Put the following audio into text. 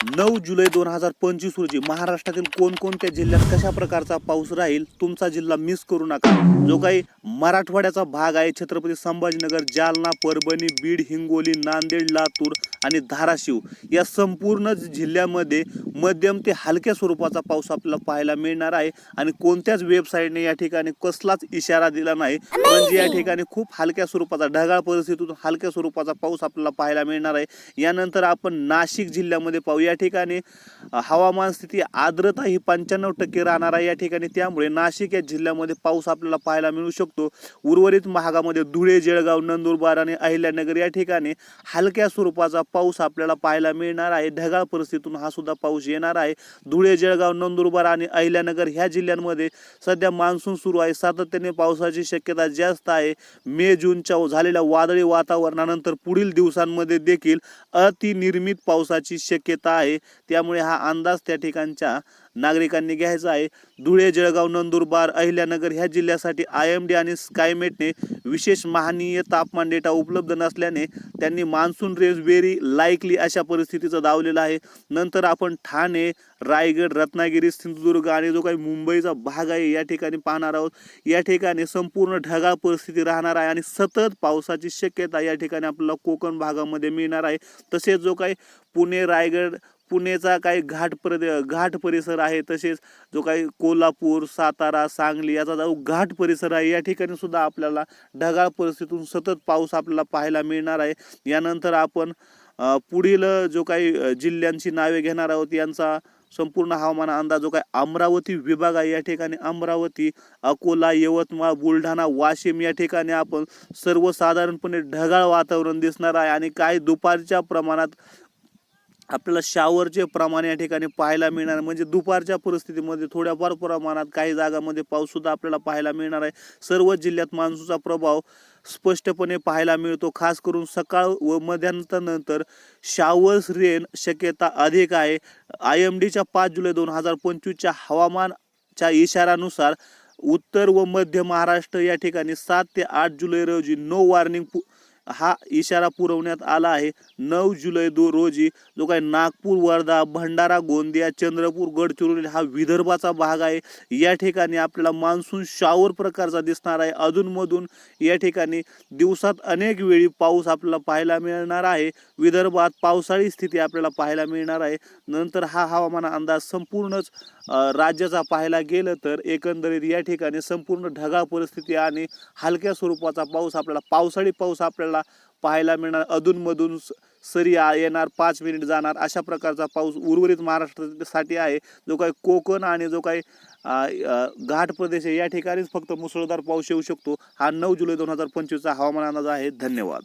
नऊ जुलै दोन हजार पंचवीस रोजी महाराष्ट्रातील कोणकोणत्या जिल्ह्यात कशा प्रकारचा पाऊस राहील तुमचा जिल्हा मिस करू नका. जो काही मराठवाड्याचा भाग आहे छत्रपती संभाजीनगर जालना परभणी बीड हिंगोली नांदेड लातूर आणि धाराशिव या संपूर्ण जिल्ह्यामध्ये मध्यम ते हलक्या स्वरूपाचा पाऊस आपल्याला पाहायला मिळणार आहे. आणि कोणत्याच वेबसाईटने या ठिकाणी कसलाच इशारा दिला नाही. म्हणजे या ठिकाणी खूप हलक्या स्वरूपाचा ढगाळ परिस्थितीतून हलक्या स्वरूपाचा पाऊस आपल्याला पाहायला मिळणार आहे. यानंतर आपण नाशिक जिल्ह्यामध्ये पाहू. या ठिकाणी हवामान स्थिती आर्द्रता ही पंच्याण्णव टक्के राहणार आहे. या ठिकाणी त्यामुळे नाशिक या जिल्ह्यामध्ये पाऊस आपल्याला पाहायला मिळू शकतो. उर्वरित भागामध्ये धुळे जळगाव नंदुरबार आणि अहिल्यानगर या ठिकाणी हलक्या स्वरूपाचा पाऊस आपल्याला पाहायला मिळणार आहे. ढगाळ परिस्थितीतून हा सुद्धा पाऊस येणार आहे. धुळे जळगाव नंदुरबार आणि अहिल्यानगर ह्या जिल्ह्यांमध्ये सध्या मान्सून सुरू आहे. सातत्याने पावसाची शक्यता जास्त आहे. मे जूनच्या झालेल्या वादळी वातावरणानंतर पुढील दिवसांमध्ये देखील अतिनिर्मित पावसाची शक्यता आहे. त्यामुळे हा अंदाज त्या ठिकाणच्या नागरिकांनी घ्यायचा आहे. धुळे जळगाव नंदुरबार अहिल्यानगर ह्या जिल्ह्यासाठी आय एम डी आणि स्कायमेटने विशेष महानीय तापमान डेटा उपलब्ध नसल्याने त्यांनी मान्सून रेज व्हेरी लाईकली अशा परिस्थितीचं दावलेलं आहे. नंतर आपण ठाणे रायगड रत्नागिरी सिंधुदुर्ग आणि जो काही मुंबईचा भाग आहे या ठिकाणी पाहणार आहोत. या ठिकाणी संपूर्ण ढगाळ परिस्थिती राहणार आहे आणि सतत पावसाची शक्यता या ठिकाणी आपल्याला कोकण भागामध्ये मिळणार आहे. तसेच जो काही पुणे रायगड पुणेचा काही घाट प्रदे घाट परिसर आहे तसेच जो काही कोल्हापूर सातारा सांगली याचा जो घाट परिसर आहे या ठिकाणी सुद्धा आपल्याला ढगाळ परिस्थितीतून सतत पाऊस आपल्याला पाहायला मिळणार आहे. यानंतर आपण पुढील जो काही जिल्ह्यांची नावे घेणार आहोत यांचा संपूर्ण हवामान अंदाज जो काय अमरावती विभाग आहे या ठिकाणी अमरावती अकोला यवतमाळ बुलढाणा वाशिम या ठिकाणी आपण सर्वसाधारणपणे ढगाळ वातावरण दिसणार आहे आणि काही दुपारच्या प्रमाणात आपल्याला शावरचे प्रमाण या ठिकाणी पाहायला मिळणार म्हणजे दुपारच्या परिस्थितीमध्ये थोड्याफार प्रमाणात काही जागामध्ये पाऊससुद्धा आपल्याला पाहायला मिळणार आहे. सर्व जिल्ह्यात मान्सूनचा प्रभाव स्पष्टपणे पाहायला मिळतो. खास करून सकाळ व मध्यानंतर शावर्स रेन शक्यता अधिक आहे. आय एम डीच्या पाच जुलै दोन हजार पंचवीसच्या हवामानच्या इशारानुसार उत्तर व मध्य महाराष्ट्र या ठिकाणी सात ते आठ जुलै रोजी नो वॉर्निंग पु हा इशारा पुरवण्यात आला आहे. नऊ जुलै दो रोजी जो काय नागपूर वर्धा भंडारा गोंदिया चंद्रपूर गडचिरोली हा विदर्भाचा भाग आहे. या ठिकाणी आपल्याला मान्सून शावर प्रकारचा दिसणार आहे. अधूनमधून या ठिकाणी दिवसात अनेक वेळी पाऊस आपल्याला पाहायला मिळणार आहे. विदर्भात पावसाळी स्थिती आपल्याला पाहायला मिळणार आहे. नंतर हा हवामान अंदाज संपूर्णच राज्याचा पाहायला गेलं तर एकंदरीत या ठिकाणी संपूर्ण ढगाळ परिस्थिती आणि हलक्या स्वरूपाचा पाऊस आपल्याला पावसाळी पाऊस आपल्याला पाहायला मिळणार. अधूनमधून स- सरी येणार पाच मिनिट जाणार अशा प्रकारचा पाऊस उर्वरित महाराष्ट्रासाठी आहे. जो काही कोकण आणि जो काही घाट प्रदेश आहे या ठिकाणीच फक्त मुसळधार पाऊस येऊ शकतो. हा नऊ जुलै दोन हजार पंचवीसचा हवामान अंदाज आहे. धन्यवाद.